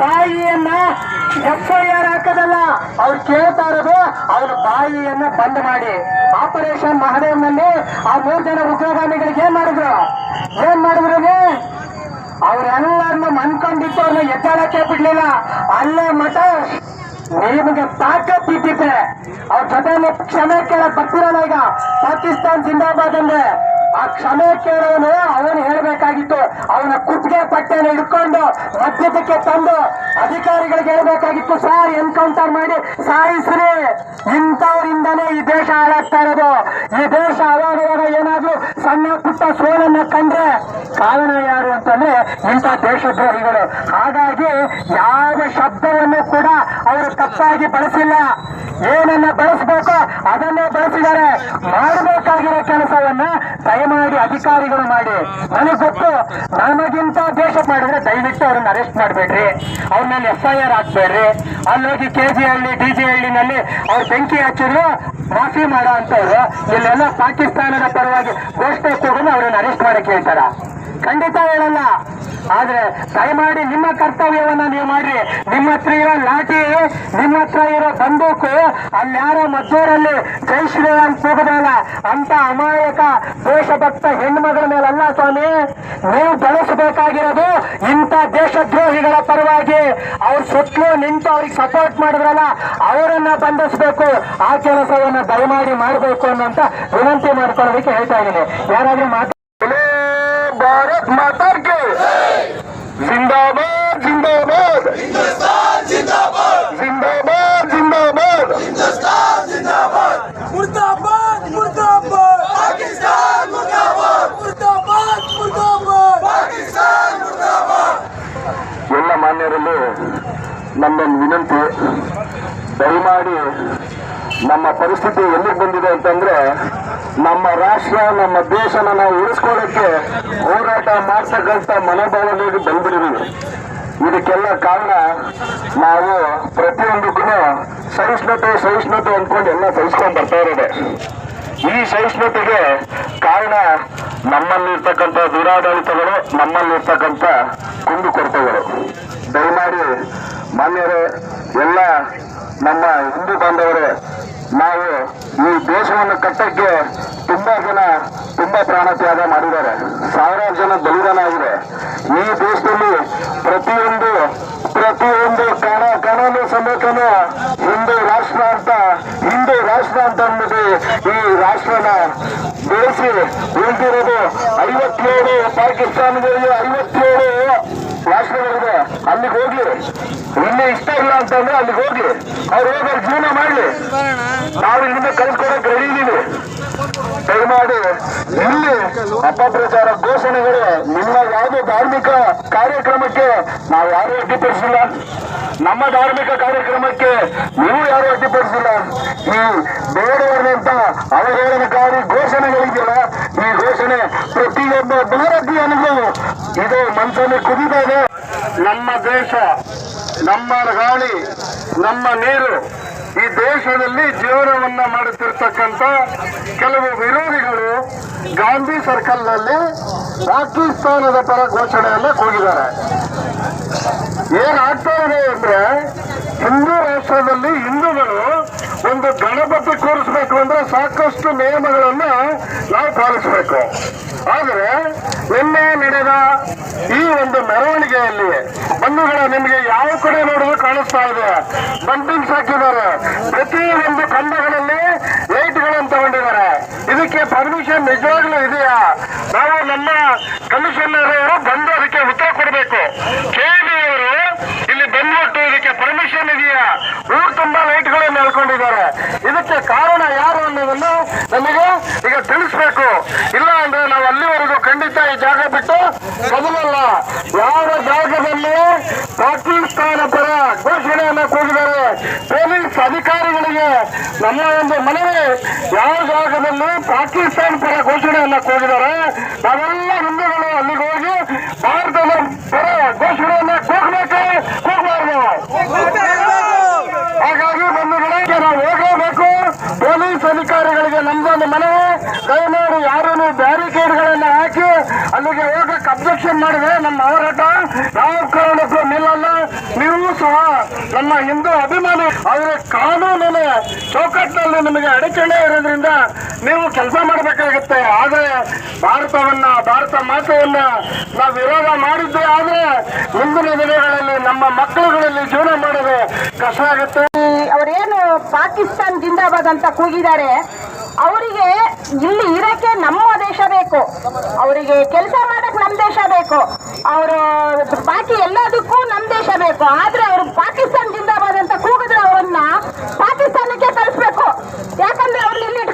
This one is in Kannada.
ಬಾಯಿಯನ್ನ ಎಫ್ ಐ ಆರ್ ಹಾಕದಲ್ಲ, ಅವ್ರು ಕೇಳ್ತಾ ಇರೋದು ಅವ್ರ ಬಾಯಿಯನ್ನ ಬಂದ್ ಮಾಡಿ. ಆಪರೇಷನ್ ಮಹದೇವ್ನಲ್ಲಿ ಆ ಮೂರ್ ಜನ ಉಗ್ರಗಾಮಿಗಳಿಗೆ ಏನ್ ಮಾಡಿದ್ರು? ಏನ್ ಮಾಡಿದ್ರು ಅವ್ರೆಲ್ಲರನ್ನು ಮನ್ಕೊಂಡಿದ್ದು ಅವ್ರನ್ನ ಎದ್ದಾಳಕ್ಕೆ ಬಿಡ್ಲಿಲ್ಲ. ಅಲ್ಲೇ ಮಠ. ನಿಮಗೆ ತಾಕತ್ ಇದ್ದಿದ್ರೆ ಅವ್ರ ಜೊತೆ ಕ್ಷಮೆ ಕೇಳಕ್ ಬರ್ತಿರಲ್ಲ ಈಗ. ಪಾಕಿಸ್ತಾನ್ ಜಿಂದಾಬಾದ್ ಅಂದ್ರೆ. ಆ ಕ್ಷಮೆ ಕೇಳೋನು ಅವನು ಹೇಳ್ಬೇಕಾಗಿತ್ತು. ಅವನ ಕುತ್ತಿಗೆ ಪಟ್ಟೆನ ಹಿಡ್ಕೊಂಡು ಮಧ್ಯದಕ್ಕೆ ತಂದು ಅಧಿಕಾರಿಗಳಿಗೆ ಹೇಳ್ಬೇಕಾಗಿತ್ತು, ಸಾರ್, ಎನ್ಕೌಂಟರ್ ಮಾಡಿ ಸಾಯಿಸ್ರಿ ಇಂಥವರಿಂದನೇ ಈ ದೇಶ ಹಾಳಾಗ್ತಾ ಇರೋದು. ಈ ದೇಶ ಅವಾಗವಾಗ ಏನಾದ್ರೂ ಸಣ್ಣ ಪುಟ್ಟ ಸೋಲನ್ನ ಕಂಡ್ರೆ ಕಾರಣ ಯಾರು ಅಂತಂದ್ರೆ ಇಂಥ ದೇಶದ್ರೋಹಿಗಳು. ಹಾಗಾಗಿ ಯಾವ ಶಬ್ದವನ್ನು ಕೂಡ ಅವರು ತಪ್ಪಾಗಿ ಬಳಸಿಲ್ಲ. ಏನನ್ನ ಬಳಸಬೇಕು ಅದನ್ನೇ ಬಳಸಿದ್ದಾರೆ. ಮಾಡಬೇಕಾಗಿರೋ ಕೆಲಸವನ್ನ ದಯಮಾಡಿ ಅಧಿಕಾರಿಗಳು ಮಾಡಿ. ನನಗೆ ಗೊತ್ತು, ನಮಗಿಂತ ದೇಶ ಮಾಡಿದ್ರೆ ದಯವಿಟ್ಟು ಅವ್ರನ್ನ ಅರೆಸ್ಟ್ ಮಾಡಬೇಡ್ರಿ. ಅವ್ರ ಮೇಲೆ ಎಫ್ ಐ ಆರ್ ಹಾಕ್ಬೇಡ್ರಿ. ಅಲ್ಲೋಗಿ K G Halli D G ಹಳ್ಳಿನಲ್ಲಿ ಅವ್ರ ಬೆಂಕಿ ಹಚ್ಚಿದ್ರು, ಮಾಫಿ ಮಾಡೋ ಅಂತವ್ರು. ಇಲ್ಲೆಲ್ಲ ಪಾಕಿಸ್ತಾನದ ಪರವಾಗಿ ಘೋಷಣೆ ತಗೊಂಡು ಅವ್ರನ್ನ ಅರೆಸ್ಟ್ ಮಾಡಕ್ಕೆ ಹೇಳ್ತಾರ. ಖಂಡಿತ ಹೇಳಲ್ಲ. ಆದ್ರೆ ದಯಮಾಡಿ ನಿಮ್ಮ ಮಾಡ್ರಿ ನಿಮ್ಮ ಹತ್ರ ಇರೋ ಲಾಠಿ ನಿಮ್ಮ ಹತ್ರ ಇರೋ ಬಂದೂಕು ಅಲ್ಲಾರ ಮದ್ದೂರಲ್ಲಿ ಜೈ ಶ್ರೀರಾಮ್ ಕೂಗಿದ್ರಲ್ಲ ಅಂತ ಅಮಾಯಕ ದೇಶಭಕ್ತ ಹೆಣ್ಮಗಳ ಮೇಲಲ್ಲ ಸ್ವಾಮಿ ನೀವು ಬಳಸಬೇಕಾಗಿರೋದು ಇಂಥ ದೇಶದ್ರೋಹಿಗಳ ಪರವಾಗಿ. ಅವ್ರ ಸುತ್ತಲೂ ನಿಂತು ಅವ್ರಿಗೆ ಸಪೋರ್ಟ್ ಮಾಡಿದ್ರಲ್ಲ ಅವರನ್ನ ಬಂಧಿಸಬೇಕು ಆ ಕೆಲಸವನ್ನ ದಯಮಾಡಿ ಮಾಡಬೇಕು ಅನ್ನೋಂತ ವಿನಂತಿ ಮಾಡ್ಕೊಳ್ಳೋದಕ್ಕೆ ಹೇಳ್ತಾ ಇದ್ದೀನಿ. ಯಾರಾದ್ರೂ ಮಾತಾಡ ಭಾರತ್ ಮಾತಾಡ್ಕೆ! ಜಿಂದಾಬಾದ್ ಜಿಂದಾಬಾದ್! ದಯಮಾಡಿ ನಮ್ಮ ಪರಿಸ್ಥಿತಿ ಎಲ್ಲಿಗೆ ಬಂದಿದೆ ಅಂತಂದ್ರೆ ನಮ್ಮ ರಾಷ್ಟ್ರ, ನಮ್ಮ ದೇಶನ ನಾವು ಉಳಿಸ್ಕೊಳ್ಳೋಕ್ಕೆ ಹೋರಾಟ ಮಾಡ್ತಕ್ಕಂಥ ಮನೋಭಾವನೆಗೆ ಬಂದ್ಬಿಟ್ಟಿದ್ದೀವಿ ಇದಕ್ಕೆಲ್ಲ ಕಾರಣ ನಾವು ಪ್ರತಿಯೊಂದಕ್ಕೂ ಸಹಿಷ್ಣುತೆ ಸಹಿಷ್ಣುತೆ ಅಂದ್ಕೊಂಡು ಎಲ್ಲ ಸಹಿಸ್ಕೊಂಡು ಬರ್ತಾ ಇರೋದೆ. ಈ ಸಹಿಷ್ಣುತೆಗೆ ಕಾರಣ ನಮ್ಮಲ್ಲಿರ್ತಕ್ಕಂಥ ದುರಾಡಳಿತಗಳು, ನಮ್ಮಲ್ಲಿರ್ತಕ್ಕಂಥ ಕುಂದುಕೊರತೆಗಳು ದಯಮಾಡಿ ಮಾನ್ಯರೇ, ಎಲ್ಲ ನಮ್ಮ ಹಿಂದೂ ಬಾಂಧವರೇ, ನಾವು ಈ ದೇಶವನ್ನು ಕಟ್ಟಕ್ಕೆ ತುಂಬಾ ಜನ ತುಂಬಾ ಪ್ರಾಣ ತ್ಯಾಗ ಮಾಡಿದ್ದಾರೆ. ಸಾವಿರಾರು ಜನ ಬಲಿದಾನ ಆಗಿದೆ ಈ ದೇಶದಲ್ಲಿ ಪ್ರತಿಯೊಂದು ಪ್ರತಿಯೊಂದು ಕಣ, ಕಣನು ಸಮೇತನು ಹಿಂದೂ ರಾಷ್ಟ್ರ ಅಂತ, ಹಿಂದೂ ರಾಷ್ಟ್ರ ಅಂತ ಅನ್ನೋದು ಈ ರಾಷ್ಟ್ರನ ಬೆಳೆಸಿ ಉಳಿದಿರೋದು ಐವತ್ತೇಳು ಪಾಕಿಸ್ತಾನದಲ್ಲಿ ಐವತ್ತೇಳು ಅಲ್ಲಿಗೆ ಹೋಗ್ಲಿ. ಇಲ್ಲಿ ಇಷ್ಟ ಇಲ್ಲ ಅಂತಂದ್ರೆ ಅಲ್ಲಿಗೆ ಹೋಗ್ಲಿ. ಅವ್ರು ಜೀವನ ಮಾಡ್ಲಿ. ನಾವು ಇಲ್ಲಿಂದ ಕಳ್ಸ್ಕೊಡಕ್ ರೆಡಿ ಇದೀವಿ. ದಯಮಾಡಿ ಇಲ್ಲಿ ಅಪಪ್ರಚಾರ ಘೋಷಣೆಗಳು ನಿಮ್ಮ ಯಾವುದೇ ಧಾರ್ಮಿಕ ಕಾರ್ಯಕ್ರಮಕ್ಕೆ ನಾವು ಯಾರು ಅಡ್ಡಿಪಡಿಸಿಲ್ಲ ನಮ್ಮ ಧಾರ್ಮಿಕ ಕಾರ್ಯಕ್ರಮಕ್ಕೆ ನೀವು ಯಾರು ಅಡ್ಡಿಪಡಿಸಿಲ್ಲ ಈ ಬೇಡವರಂತ ಅವಹೇಳನಕಾರಿ ಘೋಷಣೆಗಳಿದೆಯಲ್ಲ, ಈ ಘೋಷಣೆ ಪ್ರತಿಯೊಬ್ಬ ಭಾರತೀಯನಿಗೂ ಇದು ಮನಸ್ಸಲ್ಲಿ ಕುದಿತಾ ನಮ್ಮ ದೇಶ, ನಮ್ಮ ಗಾಳಿ, ನಮ್ಮ ನೀರು ಈ ದೇಶದಲ್ಲಿ ಜೀವನವನ್ನ ಮಾಡುತ್ತಿರ್ತಕ್ಕಂಥ ಕೆಲವು ವಿರೋಧಿಗಳು ಗಾಂಧಿ ಸರ್ಕಲ್ನಲ್ಲಿ ಪಾಕಿಸ್ತಾನದ ಪರ ಘೋಷಣೆಯನ್ನ ಕೂಗಿದ್ದಾರೆ. ಏನಾಗ್ತಾ ಇದೆ ಅಂದ್ರೆ ಹಿಂದೂ ರಾಷ್ಟ್ರದಲ್ಲಿ ಹಿಂದೂಗಳು ಒಂದು ಗಣಪತಿ ಕೂರಿಸ್ಬೇಕು ಅಂದ್ರೆ ಸಾಕಷ್ಟು ನಿಯಮಗಳನ್ನ ನಾವು ಪಾಲಿಸಬೇಕು. ಆದರೆ ನಿನ್ನೆ ನಡೆದ ಈ ಒಂದು ಮೆರವಣಿಗೆಯಲ್ಲಿ ಬಂಧುಗಳ ನಿಮಗೆ ಯಾವ ಕಡೆ ನೋಡಿದ್ರು ಕಾಣಿಸ್ತಾ ಇದೆ? ಬಂಟಿಂಗ್ ಹಾಕಿದ್ದಾರೆ ಪ್ರತಿ ಒಂದು ಕಂಬಗಳಲ್ಲಿ ಲೈಟ್ಗಳನ್ನು ತಗೊಂಡಿದ್ದಾರೆ. ಇದಕ್ಕೆ ಪರ್ಮಿಷನ್ ನಿಜವಾಗ್ಲೂ ಇದೆಯಾ? ನಾವು ನಮ್ಮ ಕಮಿಷನರ್ ಅವರು ಬಂದು ಅದಕ್ಕೆ ಉತ್ತರ ಕೊಡಬೇಕು. ಕೆಬಿಯವರು ಇಲ್ಲಿ ಬಂದ್ಬಿಟ್ಟು ಇದಕ್ಕೆ ಪರ್ಮಿಷನ್ ಇದೆಯಾ? ಊರು ತುಂಬಾ ಲೈಟ್ಗಳನ್ನು ಹೇಳ್ಕೊಂಡಿದ್ದಾರೆ ಇದಕ್ಕೆ ಕಾರಣ ಯಾರು ಅನ್ನೋದನ್ನು ನಮಗೆ ಈಗ ತಿಳಿಸ್ಬೇಕು ಇಲ್ಲ ಅಂದ್ರೆ ನಾವು ಅಲ್ಲಿವರೆಗೂ ಖಂಡಿತ ಈ ಜಾಗ ಬಿಟ್ಟು ಕದಲಲ್ಲ ಯಾವ ಜಾಗದಲ್ಲಿ ಪಾಕಿಸ್ತಾನ ಪರ ಘೋಷಣೆಯನ್ನ ಕೂಗಿದ್ದಾರೆ, ಪೊಲೀಸ್ ಅಧಿಕಾರಿಗಳಿಗೆ ನಮ್ಮ ಒಂದು ಮನವಿ, ಯಾವ ಜಾಗದಲ್ಲಿ ಪಾಕಿಸ್ತಾನ ಪರ ಘೋಷಣೆಯನ್ನ ಕೂಗಿದ್ದಾರೆ, ನಾವೆಲ್ಲ ಹಿಂದೂಗಳು ಅಲ್ಲಿಗೆ ಹೋಗಿ ಭಾರತದ ಪರ ಘೋಷಣೆಯನ್ನ ಕೂಗಬೇಕು, ಕೂಗಬಾರ್ದು. ಹಾಗಾಗಿ ಬಂಧುಗಳಿಗೆ ನಾವು ಹೋಗಬೇಕು ಪೊಲೀಸ್ ಅಧಿಕಾರಿಗಳಿಗೆ ನಮ್ದೊಂದು ಮನವಿ, ದಯಮಾಡಿ ಯಾರು ಯಾರನ್ನು ಹಾಕಿ ಅಲ್ಲಿಗೆ ಹೋಗಕ್ಕೆ ಅಬ್ಜೆಕ್ಷನ್ ಮಾಡಿದ್ರೆ ನಮ್ಮ ಹೋರಾಟ ಯಾವ ಕಾರಣಕ್ಕೂ ನಿಲ್ಲಲ್ಲ. ನೀವು ಸಹ ನಮ್ಮ ಹಿಂದೂ ಅಭಿಮಾನಿ ಅವರ ಕಾನೂನಿನ ಚೌಕಟ್ಟಿನಲ್ಲಿ ನಿಮಗೆ ಅಡಚಣೆ ಇರೋದ್ರಿಂದ ನೀವು ಕೆಲಸ ಮಾಡಬೇಕಾಗುತ್ತೆ. ಆದರೆ ಭಾರತವನ್ನ, ಭಾರತ ಮಾತೆಯನ್ನ ನಾವು ವಿರೋಧ ಮಾಡಿದ್ದೆ ಆದ್ರೆ ಮುಂದಿನ ದಿನಗಳಲ್ಲಿ ನಮ್ಮ ಮಕ್ಕಳುಗಳಲ್ಲಿ ಜೀವನ ಮಾಡೋದು ಕಷ್ಟ ಆಗುತ್ತೆ. ಅವರೇನು ಪಾಕಿಸ್ತಾನ್ ಜಿಂದಾಬಾದ್ ಅಂತ ಕೂಗಿದ್ದಾರೆ, ಅವರಿಗೆ ಇಲ್ಲಿ ಇರೋಕೆ ನಮ್ಮ ದೇಶ ಬೇಕು. ಅವರಿಗೆ ಕೆಲಸ ಮಾಡಕ್ಕೆ ನಮ್ಮ ದೇಶ ಬೇಕು. ಅವರು ಬಾಕಿ ಎಲ್ಲದಕ್ಕೂ ನಮ್ಮ ದೇಶ ಬೇಕು. ಆದ್ರೆ ಅವರು ಪಾಕಿಸ್ತಾನ ಜಿಂದಾಬಾದ್ ಅಂತ ಕೂಗಿದ್ರೆ ಅವರನ್ನ ಪಾಕಿಸ್ತಾನಕ್ಕೆ ಕಳಿಸ್ಬೇಕು. ಯಾಕಂದ್ರೆ ಅವ್ರು ಇಲ್ಲಿ